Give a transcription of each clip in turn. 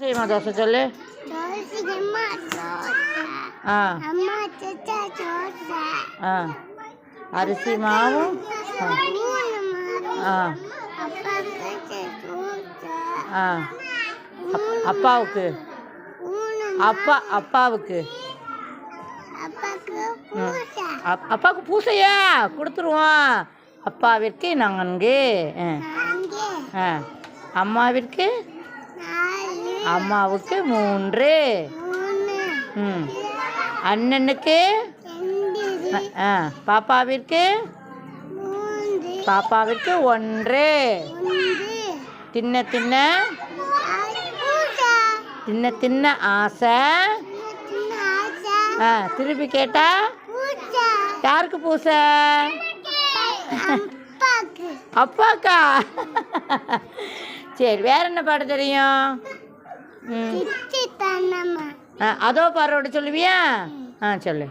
சரிம்மா தோசை சொல்லு. ஆ. ஆ. அரிசி மாவும் ஆ. ஆ. அப்பாவுக்கு? அப்பா அப்பாவுக்கு? அப்பாவுக்கு பூசையா? கொடுத்துருவோம். அப்பாவிற்கு நான்கு. ஆ. அம்மாவிற்கு? அம்மாவுக்கு மூன்று. ம். அண்ணனுக்கு? ஆ பாப்பாவிற்கு? பாப்பாவிற்கு ஒன்று. தின்ன தின்ன? தின்ன தின்ன ஆசை. ஆ திருப்பி கேட்டா? யாருக்கு பூசை? அப்பாக்கு? சரி வேற என்ன பாட்டு தெரியும்? அதோ பாரோட சொல்லுவியா? ஆ சொல்லு.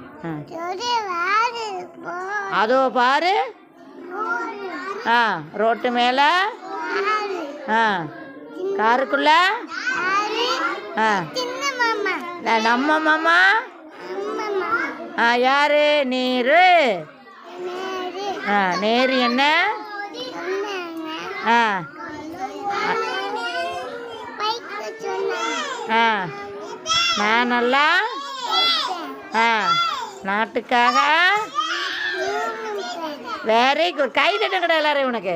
அதோ பாரு. ஆ ரோட்டு மேலே. ஆ காருக்குள்ள. ஆ. நம்ம மாமா ஆ யாரு? நீரு. ஆ நேரு என்ன? ஆ. ஆ. நான் நல்லா? ஆ. நாட்டுக்காக? வெரி குட் கை தட்டுங்கடா எல்லாரும் உனக்கு.